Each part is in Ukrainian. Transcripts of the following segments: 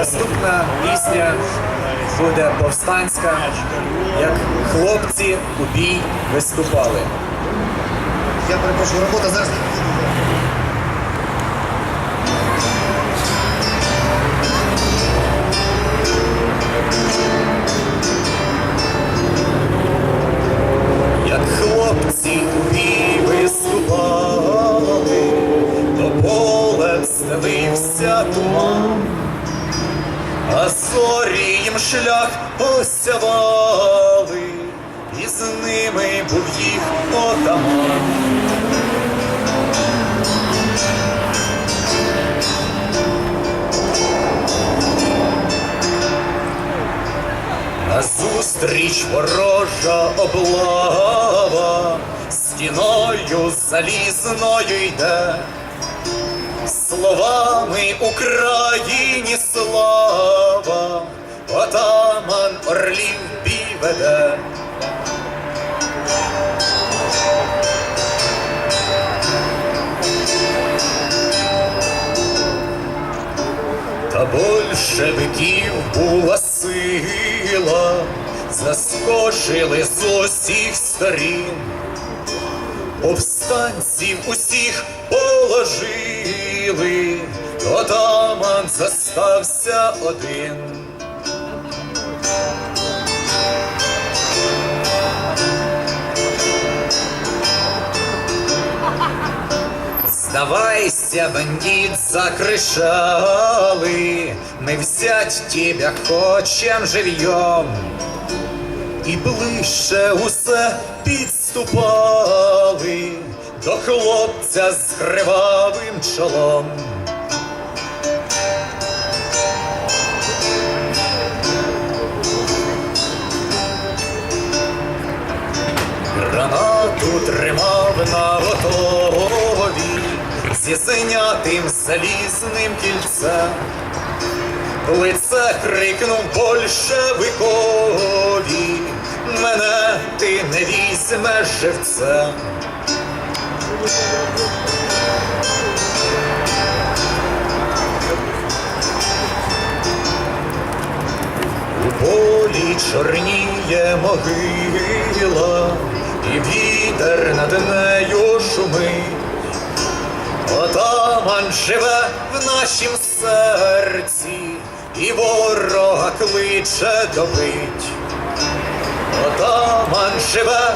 Наступна пісня буде повстанська, як хлопці у бій виступали. Я перепрошую, робота зараз. Осявали, і з ними був їх отаман. Назустріч ворожа облава, стіною залізною йде, словами Україні слава, отаман орлів бій веде. Та большевиків була сила, заскочили з усіх сторін, повстанців усіх положили, отаман застався один. Сдавайся, бандит, закричали, Мы взять тебя хочем живьем. І ближче усе підступали до хлопця з кривавим чолом. Гранату тримав на готові зі знятим залізним кільцем. Лице крикнув большевикові, мене ти не візьмеш живцем. У полі чорніє могила, і вітер над нею шумить. Отаман живе в нашім серці, і ворога кличе добить. Отаман живе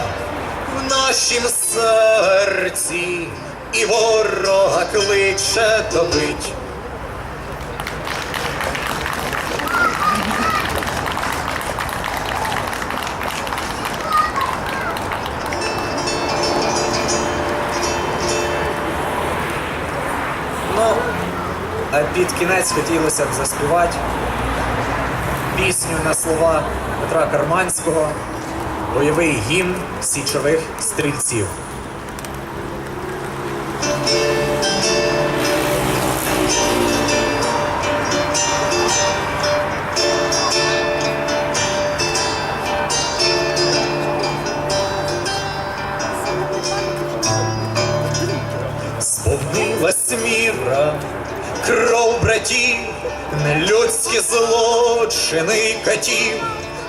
в нашім серці, і ворога кличе добить. А під кінець хотілося б заспівати пісню на слова Петра Карманського, бойовий гімн січових стрільців. Кров братів, нелюдські злочини катів,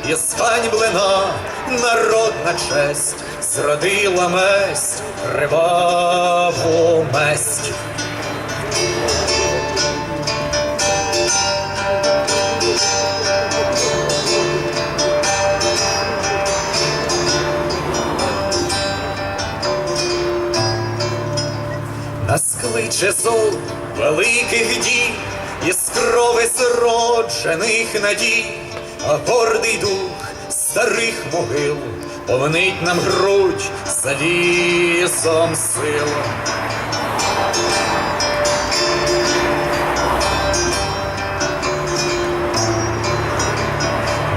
і зганьблена народна честь зрадила месть, криваву месть. Нас кличе зол великих дій, із крови зроджених надій, а гордий дух старих могил повнить нам грудь залізом сил.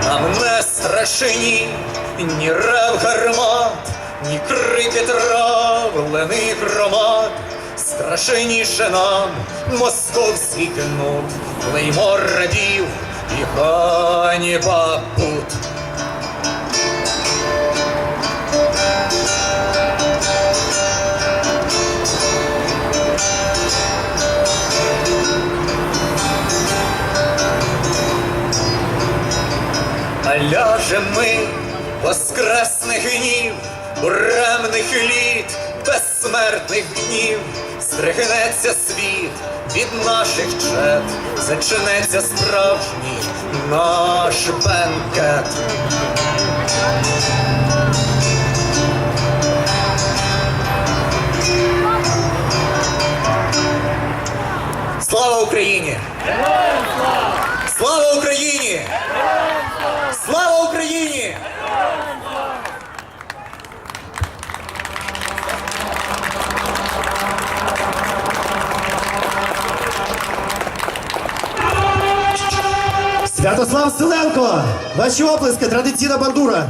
Нам не страшені ні рев гармат, ні крики травлених громад страшніше нам московський кнут, клеймо радів і ганіба пут. А ляжем ми воскресних гнів буремних літ, безсмертних днів, стригнеться світ від наших чет, зачинеться справжній наш бенкет. Слава Україні! Слава Україні! Святослав Селенко! Ваші оплески, традиційна бандура!